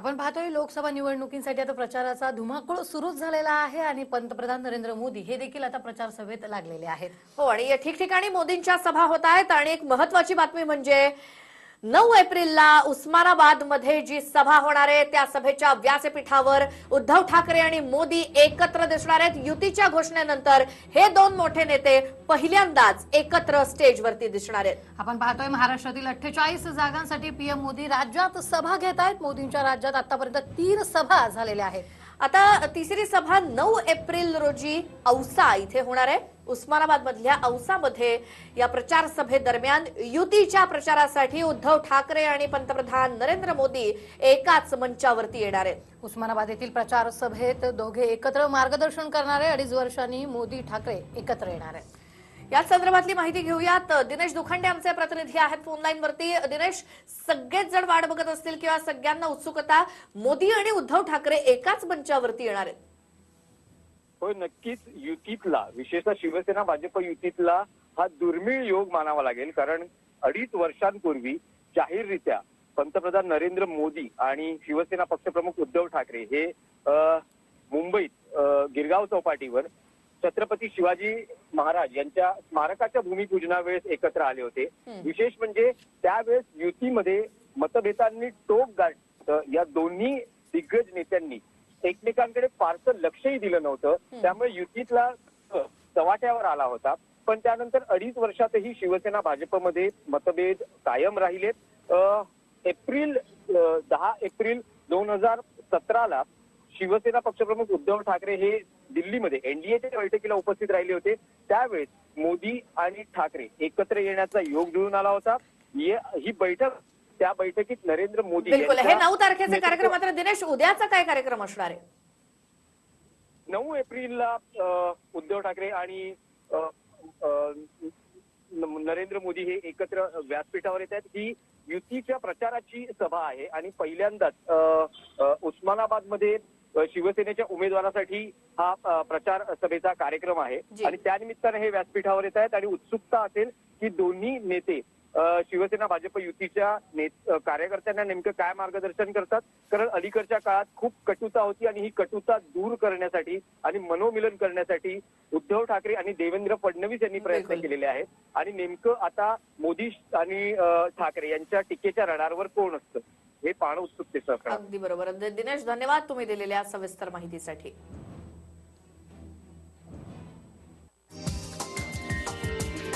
आपण पाहतोय लोकसभा निवडणुकींसाठी आता प्रचाराचा धुमाकूळ सुरूच झालेला आहे आणि पंतप्रधान नरेंद्र मोदी हे देखील आता प्रचार सभेत लागलेले आहेत. हो आणि ठिकठिकाणी मोदींच्या सभा होत आहेत आणि एक महत्वाची बातमी म्हणजे नऊ एप्रिलला उस्मानाबादमध्ये जी सभा होणार आहे त्या सभेच्या व्यासपीठावर उद्धव ठाकरे आणि मोदी एकत्र दिसणार आहेत. युतीच्या घोषणेनंतर हे दोन मोठे नेते पहिल्यांदाच एकत्र स्टेजवरती दिसणार आहेत. आपण पाहतोय महाराष्ट्रातील अठ्ठेचाळीस जागांसाठी पीएम मोदी राज्यात सभा घेत आहेत. मोदींच्या राज्यात आतापर्यंत तीन सभा झालेल्या आहेत. आता तिसरी सभा नऊ एप्रिल रोजी औसा इथे होणार आहे. उस्मानाबाद मधल्या औसामध्ये या प्रचार सभेदरम्यान युतीच्या प्रचारासाठी उद्धव ठाकरे आणि पंतप्रधान नरेंद्र मोदी एकाच मंचावरती येणार आहेत. उस्मानाबाद येथील प्रचार सभेत दोघे एकत्र मार्गदर्शन करणारे अडीच वर्षांनी मोदी ठाकरे एकत्र येणार आहेत. या संदर्भातली माहिती घेऊयात. दिनेश दुखंडे आमचे प्रतिनिधी आहेत फोन लाईन वरती. दिनेश सगळेच जण वाट बघत असतील किंवा सगळ्यांना उत्सुकता मोदी आणि उद्धव ठाकरे एकाच मंचावरती येणार आहेत. होय नक्कीच युतीतला विशेषतः शिवसेना भाजप युतीतला हा दुर्मिळ योग मानावा लागेल कारण अडीच वर्षांपूर्वी जाहीररित्या पंतप्रधान नरेंद्र मोदी आणि शिवसेना पक्षप्रमुख उद्धव ठाकरे हे मुंबईत गिरगाव चौपाटीवर छत्रपती शिवाजी महाराज यांच्या स्मारकाच्या भूमिपूजनावेळेस एकत्र आले होते. विशेष म्हणजे त्यावेळेस युतीमध्ये मतभेदांनी टोक गाठलं या दोन्ही दिग्गज नेत्यांनी एकमेकांकडे फारसं लक्षही दिलं नव्हतं. त्यामुळे युतीतला चव्हाट्यावर आला होता. पण त्यानंतर अडीच वर्षातही शिवसेना भाजपमध्ये मतभेद कायम राहिलेत. एप्रिल दहा एप्रिल दोन हजार सतराला शिवसेना पक्षप्रमुख उद्धव ठाकरे हे दिल्लीमध्ये एनडीएच्या बैठकीला उपस्थित राहिले होते. त्यावेळेस मोदी आणि ठाकरे एकत्र येण्याचा योग जुळून आला होता. ही बैठक त्या बैठकीत नरेंद्र मोदी बिलकुल. हे नऊ तारखेचे कार्यक्रम मात्र दिनेश उद्याचा काय कार्यक्रम असणार आहे? नऊ एप्रिलला उद्धव ठाकरे आणि नरेंद्र मोदी हे एकत्र व्यासपीठावर येत आहेत. ही युतीच्या प्रचाराची सभा आहे आणि पहिल्यांदाच उस्मानाबादमध्ये शिवसेनेच्या उमेदवारासाठी हा प्रचार सभेचा कार्यक्रम आहे. आणि त्यानिमित्ताने हे व्यासपीठावर येत आहेत आणि उत्सुकता असेल की दोन्ही नेते शिवसेना भाजप युतीच्या कार्यकर्त्यांना नेमकं काय मार्गदर्शन करतात? कारण अलीकडच्या काळात खूप कटुता होती आणि ही कटुता दूर करण्यासाठी आणि मनोमिलन करण्यासाठी उद्धव ठाकरे आणि देवेंद्र फडणवीस यांनी प्रयत्न. केलेले आहेत. आणि नेमकं आता मोदी आणि ठाकरे यांच्या टीकेच्या रडारवर कोण असतं? हे पाहणं उत्सुकतेचं अगदी बरोबर. दिनेश धन्यवाद तुम्ही दिलेल्या सविस्तर माहितीसाठी.